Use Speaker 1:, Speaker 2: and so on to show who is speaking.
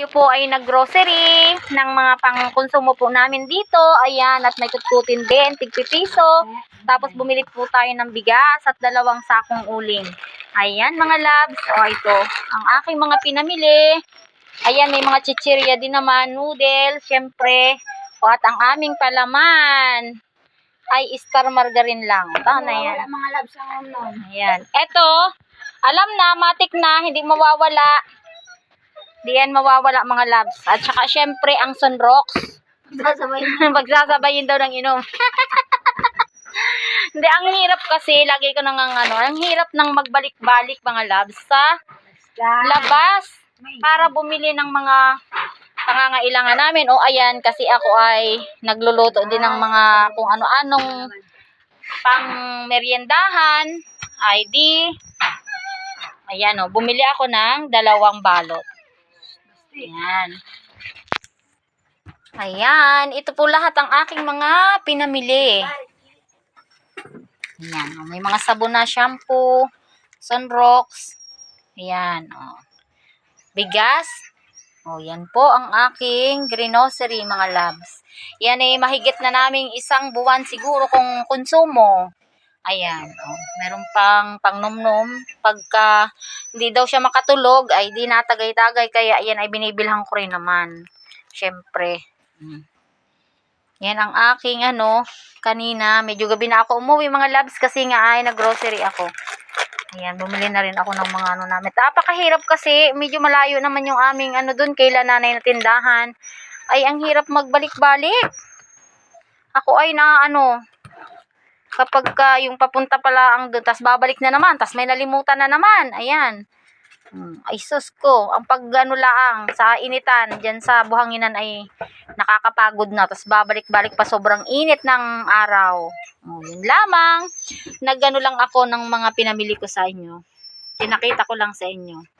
Speaker 1: Tayo po ay naggrocery ng mga pangkonsumo po namin dito. Ayan, at may kutkutin din, tigpipiso. Tapos bumili po tayo ng bigas at dalawang sakong uling. Ayan mga labs. O ito, ang aking mga pinamili. Ayan, may mga chichirya din naman, noodles, syempre. O at ang aming palaman ay star margarine lang. Tama na yan.
Speaker 2: Mga labs ang.
Speaker 1: Ayan. Eto, alam na, matik na, hindi mawawala. Hindi yan mawawala mga labs. At saka syempre ang sunrocks.
Speaker 2: Sasabay
Speaker 1: Magsasabayin daw ng inom. Hindi, ang hirap kasi, lagi ko nang ano, ang hirap ng magbalik-balik mga labs sa labas para bumili ng mga pangangailangan namin. O ayan, kasi ako ay nagluluto din ng mga kung ano-anong pang meriendahan. Ay di, ayan o, bumili ako ng dalawang balot. Ayan. Ayan, ito po lahat ang aking mga pinamili. Ayan, o, may mga sabon na shampoo, sunrocks. Ayan, o. Bigas. O, yan po ang aking grocery, mga labs. Yan ay mahigit na naming isang buwan siguro kung konsumo. Ayan, o. Meron pang pangnumnum. Pagka hindi daw siya makatulog, ay di natagay-tagay. Kaya yan ay binibilhan ko rin naman. Siyempre. Mm. Yan ang aking ano, kanina. Medyo gabi na ako umuwi mga labs kasi nga ay naggrocery ako. Ayan, bumili na rin ako ng mga ano namin. Napakahirap kasi, medyo malayo naman yung aming ano dun, kaila nanay na tindahan. Ay, ang hirap magbalik-balik. Ako ay na ano, kapag ka yung papunta pala ang doon, tas babalik na naman, tas may nalimutan na naman. Ayan. Hmm, ay sus ko, ang pag ano laang sa initan, dyan sa buhanginan ay nakakapagod na. Tapos babalik-balik pa sobrang init ng araw. Oh, yun lamang. Nagano lang ako ng mga pinamili ko sa inyo. Pinakita ko lang sa inyo.